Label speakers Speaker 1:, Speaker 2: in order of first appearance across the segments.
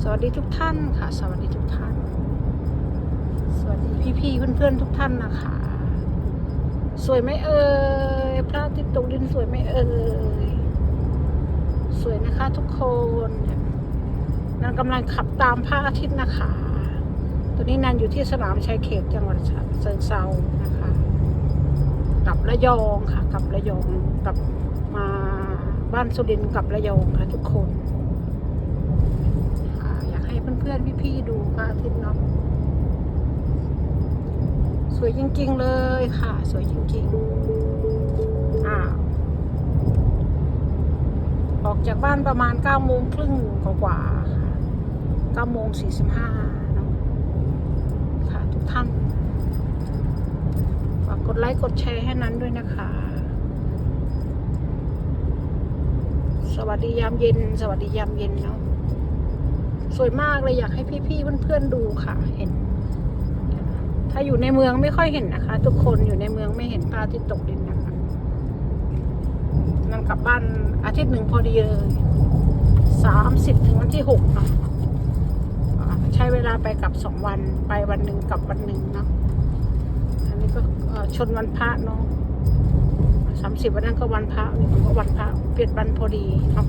Speaker 1: สวัสดีทุกท่านค่ะ สวัสดีทุกท่าน สวัสดีพี่ๆเพื่อนๆทุกท่านนะคะ สวยไหมเอ่ยพระอาทิตย์ตกดินสวยไหมเอ่ยสวยนะคะทุกคนนี่ยนันกำลังขับตามพระอาทิตย์นะคะ ตอนนี้นันอยู่ที่สนามชายเขตจังหวัดเชิงเซานะคะกลับระยองค่ะกลับระยองกลับมาบ้านสุรินทร์กลับระยองค่ะทุกคน เพื่อนๆพี่ๆดูพระอาทิตย์เนาะสวยจริงๆเลยค่ะ สวยจริงๆอ่าออกจากบ้านประมาณเก้าโมงครึ่งกว่าๆค่ะเก้าโมงสี่สิบห้าเนาะค่ะทุกท่านฝากกดไลค์กดแชร์ให้นั้นด้วยนะคะ สวัสดียามเย็น สวัสดียามเย็นเนาะ สวยมากเลยอยากให้พี่ๆเพื่อนๆดูค่ะ เห็น ถ้าอยู่ในเมืองไม่ค่อยเห็นนะคะ ทุกคนอยู่ในเมืองไม่เห็นพระอาทิตย์ตกดินนะคะนั่นกลับบ้านอาทิตย์หนึ่งพอดีเลยสามสิบถึงวันที่หกเนาะใช้เวลาไปกลับสองวันไปวันหนึ่งกลับวันหนึ่งเนาะอันนี้ก็ชนวันพระเนาะสามสิบวันนั้นก็วันพระนี่ก็วันพระเปลี่ยนวันพอดีเนาะ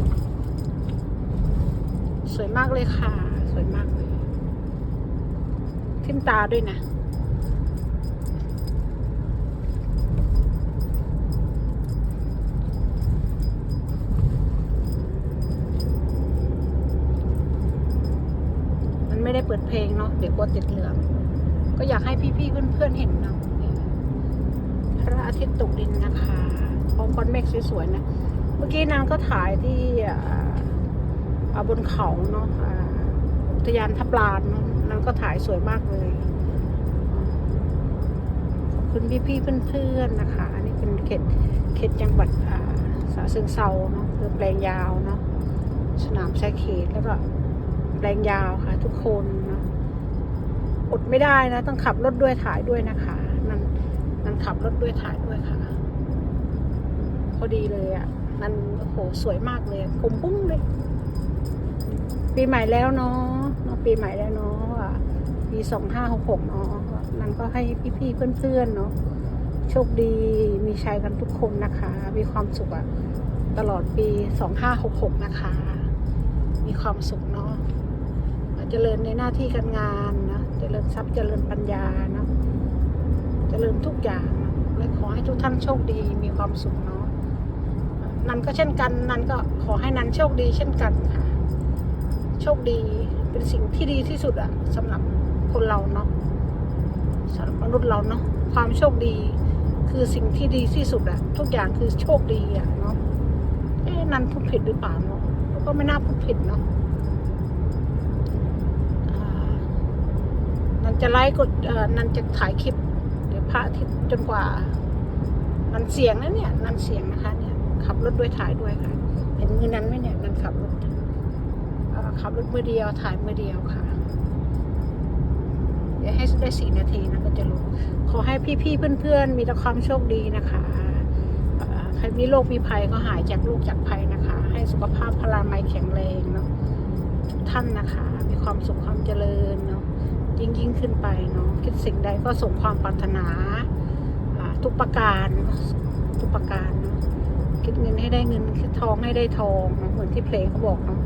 Speaker 1: สวยมากเลยค่ะ สวยมากเลยทิมตาด้วยนะมันไม่ได้เปิดเพลงเนาะเดี๋ยวกลัวติดเหลือง ก็อยากให้พี่ๆเพื่อนๆเห็นเนาะพระอาทิตย์ตกดินนะคะพร้อมก้อนเมฆสวยๆนะ เมื่อกี้นางก็ถ่ายที่ อ่าอ่าบนเขาเนาะอุทยานทับลานเนาะนก็ถ่ายสวยมากเลยขอบคุณพี่ๆเพื่อนๆนะคะ อันนี้เป็นเขตเขตจังหวัดอ่าสาเชิงเซาเนาะคือแปลงยาวเนาะสนามชายเขตแล้วก็แปลงยาวค่ะ ทุกคนเนาะอดไม่ได้นะ ต้องขับรถด้วยถ่ายด้วยนะคะ นั่นนั่นขับรถด้วยถ่ายด้วยค่ะ พอดีเลยอะ นั่นโอ้โหสวยมากเลยผมปุ้งเลย ปีใหม่แล้วเนาะปีใหม่แล้วเนาะปีสองห้าหกหกเนาะนั่นก็ให้พี่ๆเพื่อนๆเนาะโชคดีมีชัยกันทุกคนนะคะ มีความสุขอะตลอดปีสองห้าหกหกนะคะ มีความสุขเนาะเจริญในหน้าที่การงานนะเจริญทรัพย์เจริญปัญญาเนาะเจริญทุกอย่างและขอให้ทุกท่านโชคดีมีความสุขเนาะนันก็เช่นกันนันก็ขอให้นันโชคดีเช่นกันค่ะ โชคดีเป็นสิ่งที่ดีที่สุดอะสำหรับคนเราเนาะสำหรับมนุษย์เราเนาะความโชคดีคือสิ่งที่ดีที่สุดอะทุกอย่างคือโชคดีอะเนาะเอ๊นันพูดผิดหรือเปล่าเนาะก็ไม่น่าพูดผิดเนาะนันจะไลฟ์กดเอ่นันจะถ่ายคลิปเดี๋ยวพระอาทิตย์จนกว่า นันเสียงนะเนี่ยนันเสียงนะคะเนี่ยขับรถด้วยถ่ายด้วยค่ะ เห็นมือนั้นไหมเนี่ยนันขับรถ ขับรถมือเดียวถ่ายมือเดียวค่ะ เดี๋ยวให้ได้สี่นาทีนะก็จะรู้ขอให้พี่ๆเพื่อนๆ มีแต่ความโชคดีนะคะใครมีโรคมีภัยก็หายจากโรคจากภัยนะคะ ให้สุขภาพพลามัยแข็งแรงเนาะทุกท่านนะคะ มีความสุขความเจริญเนาะยิ่งยิ่งขึ้นไปเนาะคิดสิ่งใดก็สมความปรารถนาทุกประการทุกประการเนาะคิดเงินให้ได้เงินคิดทองให้ได้ทองเนาะเหมือนที่เพลงเขาบอกเนาะ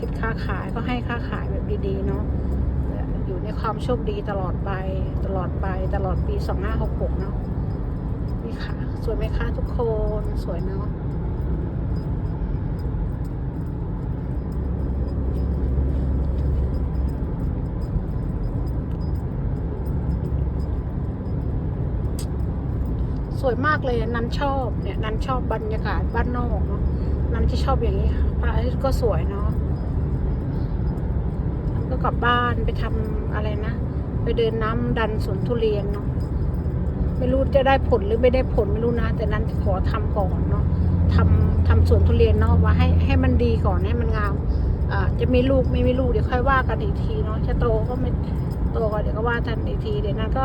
Speaker 1: คิดค้าขายก็ให้ค้าขายแบบดีๆเนาะอยู่ในความโชคดีตลอดไปตลอดไปตลอดปีสองห้าหกหกเนาะนี่ค่ะ สวยไหมคะทุกคนสวยเนาะสวยมากเลยนันชอบเนี่ยนันชอบบรรยากาศบ้านนอกเนาะนันจะชอบอย่างนี้ค่ะพระอาทิตย์ก็สวยเนาะ กลับบ้านไปทำอะไรนะ ไปเดินน้ำดันสวนทุเรียนเนาะไม่รู้จะได้ผลหรือไม่ได้ผลไม่รู้นะ แต่นั้นขอทำก่อนเนาะทำทำสวนทุเรียนเนาะว่าให้ให้มันดีก่อนให้มันงามอ่าจะมีลูกไม่มีลูกเดี๋ยวค่อยว่ากันอีกทีเนาะจะโตก็ไม่โตก็เดี๋ยวก็ว่ากันอีกทีเดี๋ยวนั้นก็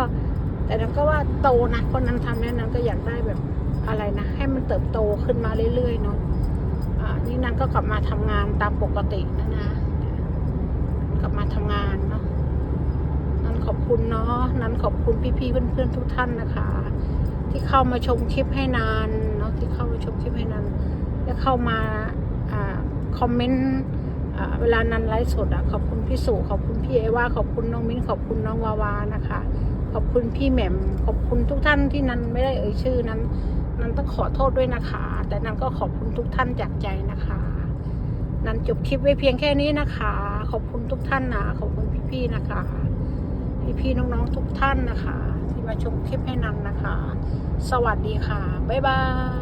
Speaker 1: แต่นั้นก็ว่าโตนะคนนั้นทำเนี่ยนั้นก็อยากได้แบบอะไรนะ ให้มันเติบโตขึ้นมาเรื่อยๆเนาะอ่านี่นั้นก็กลับมาทำงานตามปกตินะนะ กับมาทำงานเนาะนั้นขอบคุณเนาะนั้นขอบคุณพี่ๆเพื่อนๆทุกท่านนะคะ ที่เข้ามาชมคลิปให้นานเนาะที่เข้ามาชมคลิปให้นานและเข้ามาอคอมเมนต์เวลานั้นไลฟ์สดอะขอบคุณพี่สุขอบคุณพี่เอว่าขอบคุณน้องมิ้นขอบคุณน้องวาวานะคะ ขอบคุณพี่แหม่มขอบคุณทุกท่านที่นั้นไม่ได้เอ่ยชื่อนั้น นั้นต้องขอโทษด้วยนะคะ แต่นั้นก็ขอบคุณทุกท่านจากใจนะคะ นั้นจบคลิปไว้เพียงแค่นี้นะคะ ขอบคุณทุกท่านนะขอบคุณพี่ๆนะคะ พี่ๆน้องๆทุกท่านนะคะ ที่มาชมคลิปให้นันนะคะ สวัสดีค่ะ บ๊ายบาย